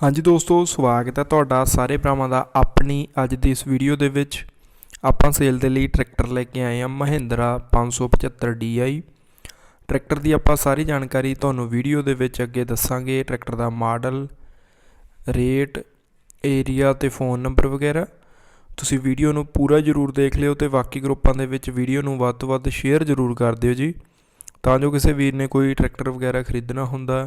ਹਾਂਜੀ ਦੋਸਤੋ, ਸਵਾਗਤ ਹੈ ਤੁਹਾਡਾ ਸਾਰੇ ਭਰਾਵਾਂ ਦਾ ਆਪਣੀ ਅੱਜ ਦੀ ਇਸ ਵੀਡੀਓ ਦੇ ਵਿੱਚ। ਆਪਾਂ ਸੇਲ ਦੇ ਲਈ ਟਰੈਕਟਰ ਲੈ ਕੇ ਆਏ ਹਾਂ ਮਹਿੰਦਰਾ 575 DI ਟਰੈਕਟਰ ਦੀ ਆਪਾਂ ਸਾਰੀ ਜਾਣਕਾਰੀ ਤੁਹਾਨੂੰ ਵੀਡੀਓ ਦੇ ਵਿੱਚ ਅੱਗੇ ਦੱਸਾਂਗੇ। ਟਰੈਕਟਰ ਦਾ ਮਾਡਲ ਰੇਟ ਏਰੀਆ ਤੇ ਫੋਨ ਨੰਬਰ ਵਗੈਰਾ। ਤੁਸੀਂ ਵੀਡੀਓ ਨੂੰ ਪੂਰਾ ਜ਼ਰੂਰ ਦੇਖ ਲਿਓ ਤੇ ਬਾਕੀ ਗਰੁੱਪਾਂ ਦੇ ਵਿੱਚ ਵੀਡੀਓ ਨੂੰ ਵੱਧ ਤੋਂ ਵੱਧ ਸ਼ੇਅਰ ਜ਼ਰੂਰ ਕਰ ਦਿਓ ਜੀ। ਤਾਂ ਜੋ ਕਿਸੇ ਵੀਰ ਨੇ ਕੋਈ ਟਰੈਕਟਰ ਵਗੈਰਾ ਖਰੀਦਣਾ ਹੁੰਦਾ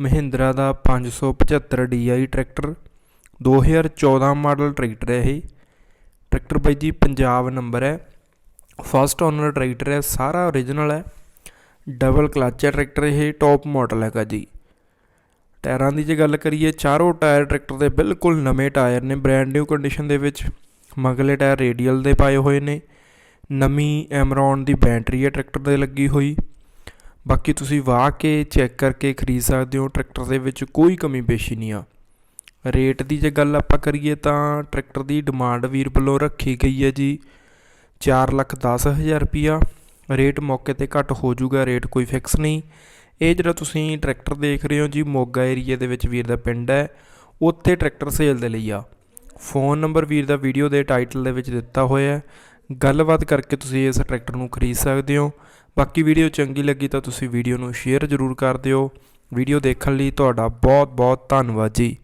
ਮਹਿੰਦਰਾ ਦਾ 575 DI ਟਰੈਕਟਰ 2014 ਮਾਡਲ ਟਰੈਕਟਰ ਹੈ ਇਹ। ਟਰੈਕਟਰ ਬਾਈ ਜੀ ਪੰਜਾਬ ਨੰਬਰ ਹੈ। ਫਸਟ ਓਨਰ ਟਰੈਕਟਰ ਹੈ, ਸਾਰਾ ਓਰੀਜਨਲ ਹੈ। ਡਬਲ ਕਲਚ ਹੈ ਟਰੈਕਟਰ ਇਹ ਟੌਪ ਮਾਡਲ ਹੈਗਾ ਜੀ। ਟਾਇਰਾਂ ਦੀ ਜੇ ਗੱਲ ਕਰੀਏ, ਚਾਰੋਂ ਟਾਇਰ ਟਰੈਕਟਰ ਦੇ ਬਿਲਕੁਲ ਨਵੇਂ ਟਾਇਰ ਨੇ ਬ੍ਰੈਂਡ ਨਿਊ ਕੰਡੀਸ਼ਨ ਦੇ ਵਿੱਚ। ਮਗਲੇ ਟਾਇਰ ਰੇਡੀਅਲ ਦੇ ਪਾਏ ਹੋਏ ਨੇ। ਨਵੀਂ ਐਮਰੋਨ ਦੀ ਬੈਟਰੀ ਹੈ ਟਰੈਕਟਰ ਦੇ ਲੱਗੀ ਹੋਈ। ਬਾਕੀ ਤੁਸੀਂ ਵਾਹ ਕੇ ਚੈੱਕ ਕਰਕੇ ਖਰੀਦ ਸਕਦੇ ਹੋ, ਟਰੈਕਟਰ ਦੇ ਵਿੱਚ ਕੋਈ ਕਮੀ ਪੇਸ਼ੀ ਨਹੀਂ ਆ। ਰੇਟ ਦੀ ਜੇ ਗੱਲ ਆਪਾਂ ਕਰੀਏ ਤਾਂ ਟਰੈਕਟਰ ਦੀ ਡਿਮਾਂਡ ਵੀਰ ਵੱਲੋਂ ਰੱਖੀ ਗਈ ਹੈ ਜੀ 4 ਲੱਖ ਦਸ ਹਜ਼ਾਰ ਰੁਪਿਆ ਰੇਟ ਮੌਕੇ ਤੇ ਘੱਟ ਹੋ ਜਾਊਗਾ, ਰੇਟ ਕੋਈ ਫਿਕਸ ਨਹੀਂ। ਇਹ ਜਿਹੜਾ ਤੁਸੀਂ ਟਰੈਕਟਰ ਦੇਖ ਰਹੇ ਹੋ ਜੀ, ਮੋਗਾ ਏਰੀਆ ਦੇ ਵਿੱਚ ਵੀਰ ਦਾ ਪਿੰਡ ਹੈ, ਉੱਥੇ ਟਰੈਕਟਰ ਸੇਲ ਦੇ ਲਈ ਆ। ਫੋਨ ਨੰਬਰ ਵੀਰ ਦਾ ਵੀਡੀਓ ਦੇ ਟਾਈਟਲ ਦੇ ਵਿੱਚ ਦਿੱਤਾ ਹੋਇਆ ਹੈ। ਗੱਲਬਾਤ ਕਰਕੇ ਤੁਸੀਂ ਇਸ ਟਰੈਕਟਰ ਨੂੰ ਖਰੀਦ ਸਕਦੇ ਹੋ। ਬਾਕੀ ਵੀਡੀਓ ਚੰਗੀ ਲੱਗੀ ਤਾਂ ਤੁਸੀਂ ਵੀਡੀਓ ਨੂੰ ਸ਼ੇਅਰ ਜ਼ਰੂਰ ਕਰ ਦਿਓ। ਵੀਡੀਓ ਦੇਖਣ ਲਈ ਤੁਹਾਡਾ ਬਹੁਤ ਬਹੁਤ ਧੰਨਵਾਦ ਜੀ।